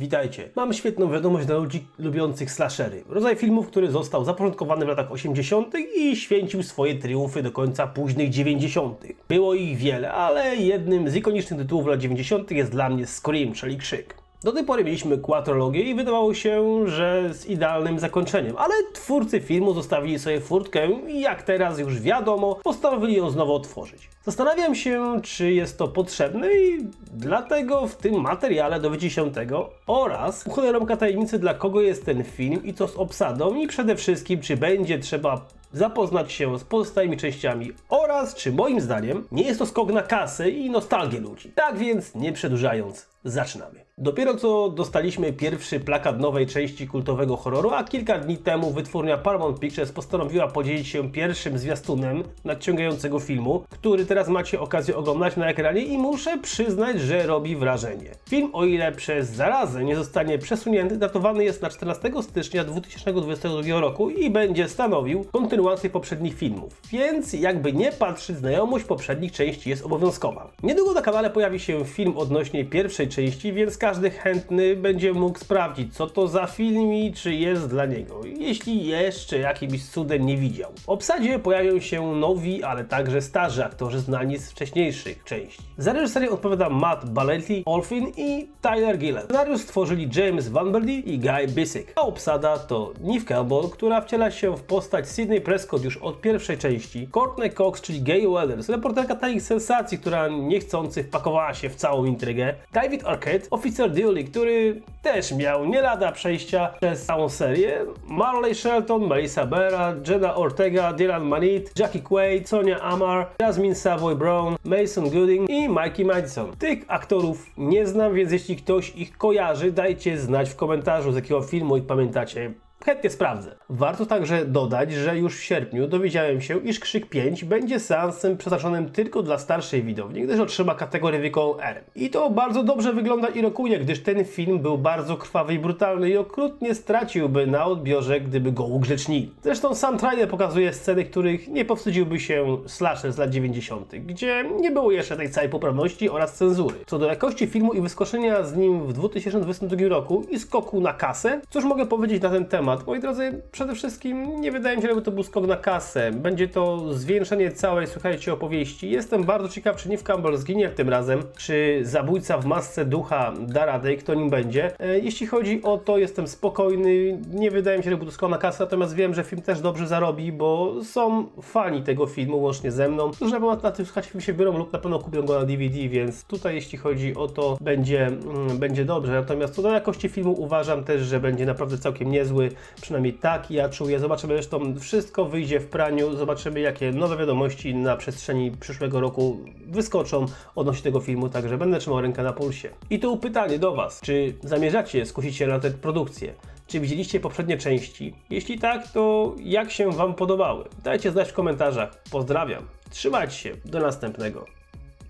Witajcie. Mam świetną wiadomość dla ludzi lubiących slashery. Rodzaj filmów, który został zapoczątkowany w latach 80. i święcił swoje triumfy do końca późnych 90. Było ich wiele, ale jednym z ikonicznych tytułów lat 90. jest dla mnie Scream, czyli Krzyk. Do tej pory mieliśmy kłatrologię i wydawało się, że z idealnym zakończeniem, ale twórcy filmu zostawili sobie furtkę i jak teraz już wiadomo, postanowili ją znowu otworzyć. Zastanawiam się, czy jest to potrzebne i dlatego w tym materiale dowiecie się tego oraz uchylę rąbka tajemnicy dla kogo jest ten film i co z obsadą i przede wszystkim, czy będzie trzeba zapoznać się z pozostałymi częściami oraz czy moim zdaniem nie jest to skok na kasę i nostalgię ludzi. Tak więc nie przedłużając, zaczynamy. Dopiero co dostaliśmy pierwszy plakat nowej części kultowego horroru, a kilka dni temu wytwórnia Paramount Pictures postanowiła podzielić się pierwszym zwiastunem nadciągającego filmu, który teraz macie okazję oglądać na ekranie i muszę przyznać, że robi wrażenie. Film, o ile przez zarazę nie zostanie przesunięty, datowany jest na 14 stycznia 2022 roku i będzie stanowił kontynuację poprzednich filmów. Więc jakby nie patrzeć, znajomość poprzednich części jest obowiązkowa. Niedługo na kanale pojawi się film odnośnie pierwszej części, więc każdy chętny będzie mógł sprawdzić, co to za film i czy jest dla niego, jeśli jeszcze jakimś cudem nie widział. W obsadzie pojawią się nowi, ale także starzy aktorzy znani z wcześniejszych części. Za reżyserię odpowiada Matt Balletti, Olfin i Tyler Gillen. Scenariusz stworzyli James Van Verdy i Guy Bissek, a obsada to Neve Campbell, która wciela się w postać Sydney Prescott już od pierwszej części, Courtney Cox, czyli Gay Weathers, reporterka takich sensacji, która niechcący wpakowała się w całą intrygę, David Arquette, oficer Dewey, który też miał nie lada przejścia przez całą serię, Marley Shelton, Melissa Bera, Jenna Ortega, Dylan Manit, Jackie Quaid, Sonia Amar, Jasmine Savoy Brown, Mason Gooding i Mikey Madison. Tych aktorów nie znam, więc jeśli ktoś ich kojarzy, dajcie znać w komentarzu z jakiego filmu ich pamiętacie. Chętnie sprawdzę. Warto także dodać, że już w sierpniu dowiedziałem się, iż Krzyk 5 będzie seansem przeznaczonym tylko dla starszej widowni, gdyż otrzyma kategorię wiekową R. I to bardzo dobrze wygląda i rokuje, gdyż ten film był bardzo krwawy i brutalny i okrutnie straciłby na odbiorze, gdyby go ugrzecznili. Zresztą sam trailer pokazuje sceny, których nie powstydziłby się slasher z lat 90., gdzie nie było jeszcze tej całej poprawności oraz cenzury. Co do jakości filmu i wyskoczenia z nim w 2022 roku i skoku na kasę, cóż mogę powiedzieć na ten temat? Moi drodzy, przede wszystkim nie wydaje mi się, żeby to był skok na kasę. Będzie to zwiększenie całej, słuchajcie, opowieści. Jestem bardzo ciekaw, czy Neve Campbell zginie tym razem, czy zabójca w masce ducha da radę i kto nim będzie. E, Jeśli chodzi o to, jestem spokojny. Nie wydaje mi się, żeby to skok na kasę, natomiast wiem, że film też dobrze zarobi, bo są fani tego filmu, łącznie ze mną, którzy na na tym, słuchajcie, film się biorą lub na pewno kupią go na DVD, więc tutaj, jeśli chodzi o to, będzie, mm, będzie dobrze. Natomiast co do jakości filmu, uważam też, że będzie naprawdę całkiem niezły. Przynajmniej tak ja czuję. Zobaczymy zresztą, wszystko wyjdzie w praniu. Zobaczymy, jakie nowe wiadomości na przestrzeni przyszłego roku wyskoczą odnośnie tego filmu, także będę trzymał rękę na pulsie. I tu pytanie do Was. Czy zamierzacie skusić się na tę produkcję? Czy widzieliście poprzednie części? Jeśli tak, to jak się Wam podobały? Dajcie znać w komentarzach. Pozdrawiam. Trzymajcie się. Do następnego.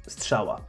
Strzała.